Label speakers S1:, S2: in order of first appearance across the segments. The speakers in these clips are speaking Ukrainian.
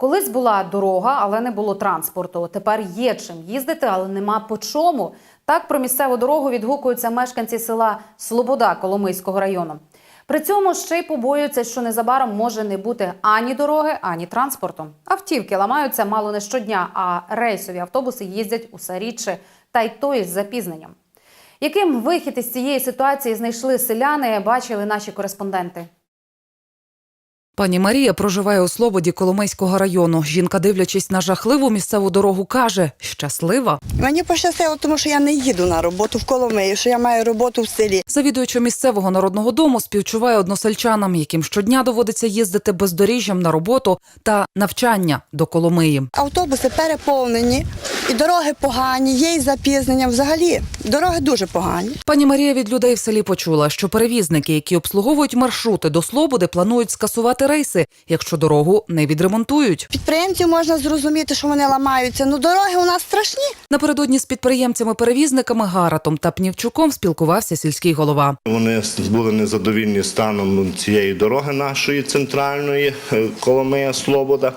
S1: Колись була дорога, але не було транспорту. Тепер є чим їздити, але нема по чому. Так про місцеву дорогу відгукуються мешканці села Слобода Коломийського району. При цьому ще й побоюються, що незабаром може не бути ані дороги, ані транспорту. Автівки ламаються мало не щодня, а рейсові автобуси їздять усе рідше, та й то із запізненням. Яким вихід із цієї ситуації знайшли селяни, бачили наші кореспонденти.
S2: Пані Марія проживає у Слободі Коломийського району. Жінка, дивлячись на жахливу місцеву дорогу, каже, щаслива.
S3: Мені пощастило, тому що я не їду на роботу в Коломиї, що я маю роботу в селі.
S2: Завідуючи місцевого народного дому, співчуває односельчанам, яким щодня доводиться їздити бездоріжжям на роботу та навчання до Коломиї.
S3: Автобуси переповнені, і дороги погані, є й запізнення. Взагалі, дороги дуже погані.
S2: Пані Марія від людей в селі почула, що перевізники, які обслуговують маршрути до Слободи, планують скасувати рейси, якщо дорогу не відремонтують.
S3: Підприємців можна зрозуміти, що вони ламаються. Ну дороги у нас страшні.
S2: Напередодні з підприємцями-перевізниками Гаратом та Пнівчуком спілкувався сільський голова.
S4: Вони були незадовільні станом цієї дороги нашої центральної е, Коломия Слобода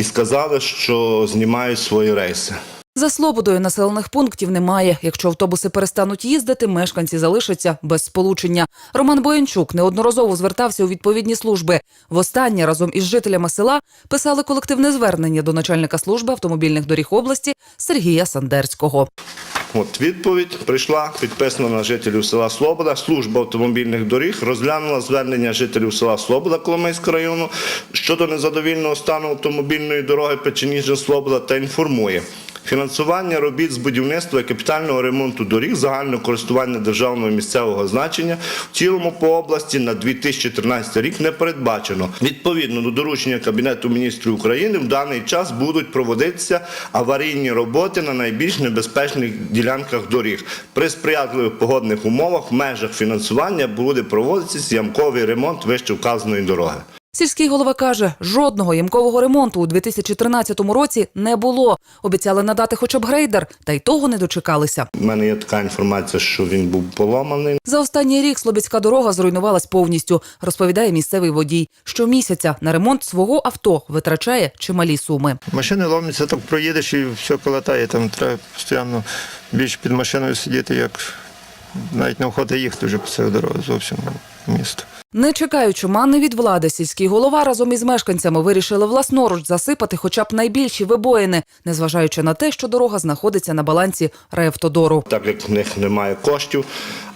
S4: і сказали, що знімають свої рейси.
S2: За Слободою населених пунктів немає. Якщо автобуси перестануть їздити, мешканці залишаться без сполучення. Роман Боянчук неодноразово звертався у відповідні служби. Востаннє разом із жителями села писали колективне звернення до начальника служби автомобільних доріг області Сергія Сандерського.
S4: От відповідь прийшла підписана на жителів села Слобода. Служба автомобільних доріг розглянула звернення жителів села Слобода Коломийського району щодо незадовільного стану автомобільної дороги Печеніжна Слобода та інформує. Фінансування робіт з будівництва і капітального ремонту доріг загального користування державного і місцевого значення в цілому по області на 2013 рік не передбачено. Відповідно до доручення Кабінету міністрів України в даний час будуть проводитися аварійні роботи на найбільш небезпечних ділянках доріг. При сприятливих погодних умовах в межах фінансування буде проводитися ямковий ремонт вище вказаної дороги.
S2: Сільський голова каже, жодного ямкового ремонту у 2013 році не було. Обіцяли надати хоча б грейдер, та й того не дочекалися.
S4: У мене є така інформація, що він був поламаний.
S2: За останній рік Слобідська дорога зруйнувалась повністю, розповідає місцевий водій. Щомісяця на ремонт свого авто витрачає чималі суми.
S5: Машини ломляться, так проїдеш і все колотає. Там треба постійно більше під машиною сидіти, як навіть неохота їхати вже по цій дорозі зовсім місто.
S2: Не чекаючи мани від влади, сільський голова разом із мешканцями вирішили власноруч засипати хоча б найбільші вибоїни, незважаючи на те, що дорога знаходиться на балансі райавтодору.
S4: Так як в них немає коштів,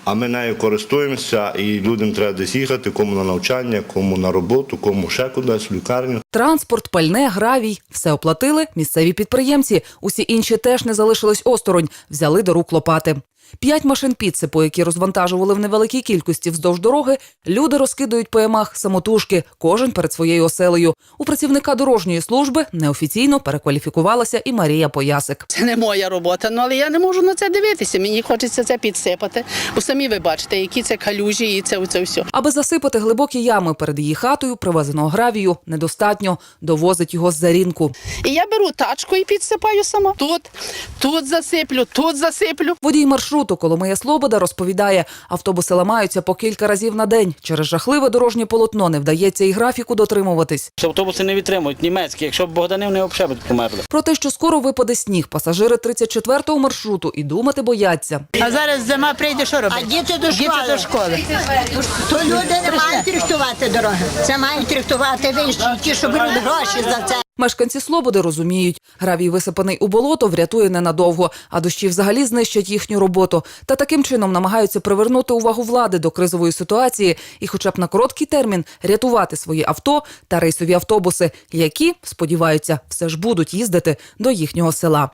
S4: а ми нею користуємося, і людям треба десь їхати, кому на навчання, кому на роботу, кому ще кудись, в лікарню.
S2: Транспорт, пальне, гравій все оплатили місцеві підприємці. Усі інші теж не залишились осторонь, взяли до рук лопати. П'ять машин підсипу, які розвантажували в невеликій кількості вздовж дороги, люди розкидують по ямах самотужки, кожен перед своєю оселею. У працівника дорожньої служби неофіційно перекваліфікувалася і Марія Поясик.
S6: Це не моя робота, ну але я не можу на це дивитися. Мені хочеться це підсипати. Бо самі ви бачите, які це калюжі і це оце все.
S2: Аби засипати глибокі ями перед її хатою, привезеного гравію недостатньо. Довозить його з-за рінку.
S6: І я беру тачку і підсипаю сама. Тут, тут засиплю, тут засиплю.
S2: Водій маршруту Коломия Слобода розповідає, автобуси ламаються по кілька разів на день. Через жахливе дорожнє полотно не вдається і графіку дотримуватись.
S7: Автобуси не витримують німецькі. Якщо б Богданів не б померли.
S2: Про те, що скоро випаде сніг, пасажири 34-го маршруту і думати бояться.
S8: А зараз зима прийде, що робити?
S9: А діти до школи.
S8: Діти до школи.
S9: То люди не мають рихтувати дороги. Це мають рихтувати вищі, ті, що беруть гроші за це.
S2: Мешканці Слободи розуміють, гравій висипаний у болото врятує ненадовго, а дощі взагалі знищать їхню роботу. Та таким чином намагаються привернути увагу влади до кризової ситуації і, хоча б на короткий термін, рятувати свої авто та рейсові автобуси, які сподіваються, все ж будуть їздити до їхнього села.